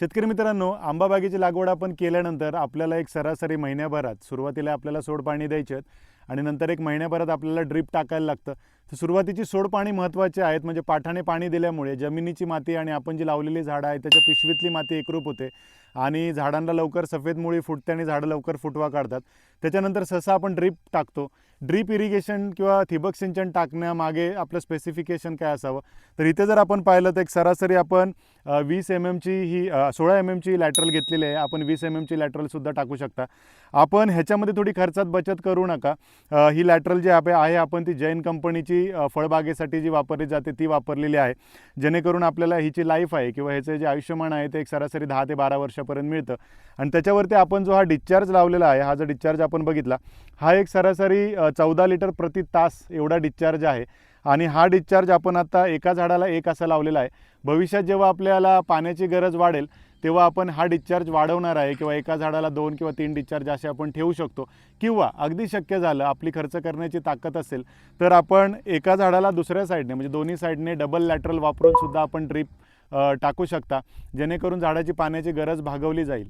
शेतकरी मित्रांनो आंबाबागेची लागवड आपण केल्यानंतर आपल्याला एक सरासरी महिन्याभरात सुरुवातीला आपल्याला सोड पाणी द्यायचे आहेत आणि नंतर एक महिन्याभरात आपल्याला ड्रीप टाकायला लागतं. तर सुरुवातीची सोड पाणी महत्त्वाचे आहेत. म्हणजे पाठाने पाणी दिल्यामुळे जमिनीची माती आणि आपण जी लावलेली झाडं आहेत त्याच्या पिशवीतली माती एकरूप होते. आणि झाडांना लवकर सफेद मुळी फुटते आणि झाडं लवकर फुटवा काढतात. त्याच्यानंतर सहसा आपण ड्रीप टाकतो. ड्रीप इरिगेशन किंवा ठिबक सिंचन टाकण्यामागे आपलं स्पेसिफिकेशन काय असावं? तर इथे जर आपण पाहिलं तर एक सरासरी आपण वीस एम एमची ही सोळा एम एमची लॅटरल घेतलेली आहे. आपण वीस एम एमची लॅटरलसुद्धा टाकू शकता. आपण ह्याच्यामध्ये थोडी खर्चात बचत करू नका. ही लॅटरल जी आहे आपण ती जैन कंपनीची जी फळबागेसाठी जी वापरली जाते ती वापरलेली आहे. जेणेकरून आपल्याला हिची लाईफ आहे किंवा ह्याचं जे आयुष्यमान आहे ते एक सरासरी दहा ते बारा वर्षापर्यंत मिळतं. आणि त्याच्यावरती आपण जो हा डिस्चार्ज लावलेला आहे हा जो डिस्चार्ज आपण बघितला हा एक सरासरी चौदा लिटर प्रति तास एवढा डिस्चार्ज आहे. आणि हा डिस्चार्ज आपण आता एका झाडाला एक असा लावलेला आहे. भविष्यात जेव्हा आपल्याला पाण्याची गरज वाढेल तेव्हा आपण हा डिस्चार्ज वाढवणार आहे किंवा एका झाडाला दोन किंवा तीन डिस्चार्ज असे आपण ठेवू शकतो. किंवा अगदी शक्य झालं आपली खर्च करण्याची ताकद असेल तर आपण एका झाडाला दुसऱ्या साईडने म्हणजे दोन्ही साईडने डबल लॅटरल वापरून सुद्धा आपण ड्रीप टाकू शकता. जेणेकरून झाडाची पाण्याची गरज भागवली जाईल.